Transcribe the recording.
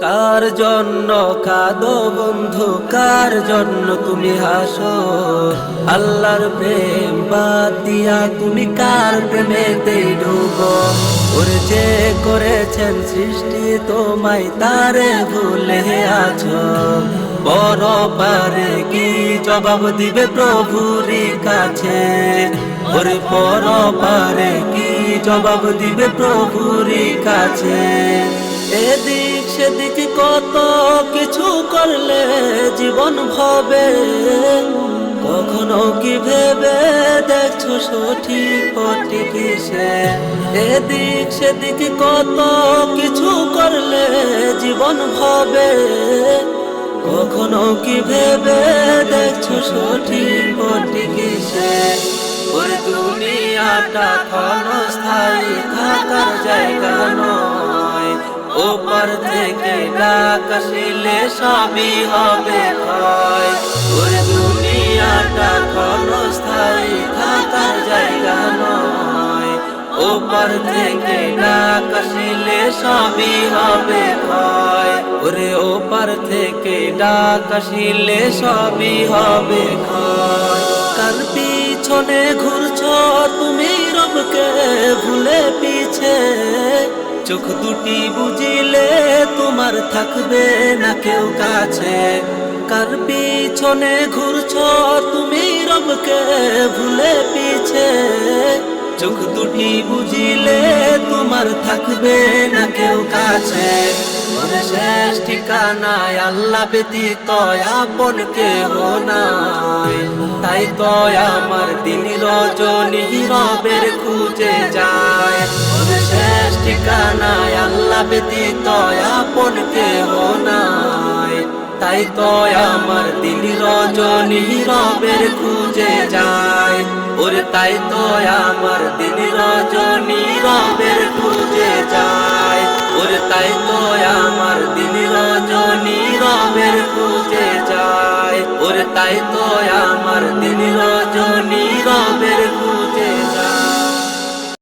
কার জন্য কাঁদো বন্ধু? কার জন্য তুমি হাসো? আল্লাহর প্রেম বাদ দিয়া তুমি কার প্রেমেতে ডুবো? ওর যে করেছেন সৃষ্টি তোমায় তারে ভুলে আছো। বড় পারে কি জবাব দিবে প্রভুরই কাছে? ওরে পর পারে কি জবাব দিবে প্রভুরই কাছে? এদিক সেদিক কত কিছু করলে জীবন হবে? কখনো কি ভেবে দেখছ সঠিক পটি কিসে? এদিক সেদিক কত কিছু করলে জীবন হবে? কখনো কি ভেবে দেখছ সঠিক পটি কিসে? ওই দুনিয়াটা ক্ষণস্থায়ী থাকার জায়গা নয়। ওপর থেকে ডাক আসিলে সবই হবে ক্ষয় ওই দুনিয়াটা ক্ষণস্থায়ী, থাকার জায়গা নয়। ওপর থেকে ডাক আসিলে সবই হবে ক্ষয় ওরে ওপর থেকে ডাক আসিলে সবই হবে ক্ষয় পিছনে ঘুরছ, তুমি রবকে ভুলে পিছে চোখ দুটি বুঝিলে তোমার থাকবে না কেউ কাছে। কার পিছনে ঘুরছ, তুমি রবকে ভুলে পিছে। চোখ দুটি বুঝিলে তোমার থাকবে না কেউ কাছে। শেষ ঠিকানায় আল্লাহ ব্যতীত আপন কেহ নাই। তাই তো আমার দিন রজনী রবের খুঁজে যায় ঠিকানায় আল্লাহ ব্যতীত আপন কেহ নাই। তাই তো আমার দিন রজনী রবের খুঁজে যায়। ওরে তাই তো আমার দিন রজনী রবের খুঁজে যায়। ওরে তাই তো আমার দিন রজনী রবের খুঁজে যায়। ওরে তাই তো আমার দিন রজনী রবের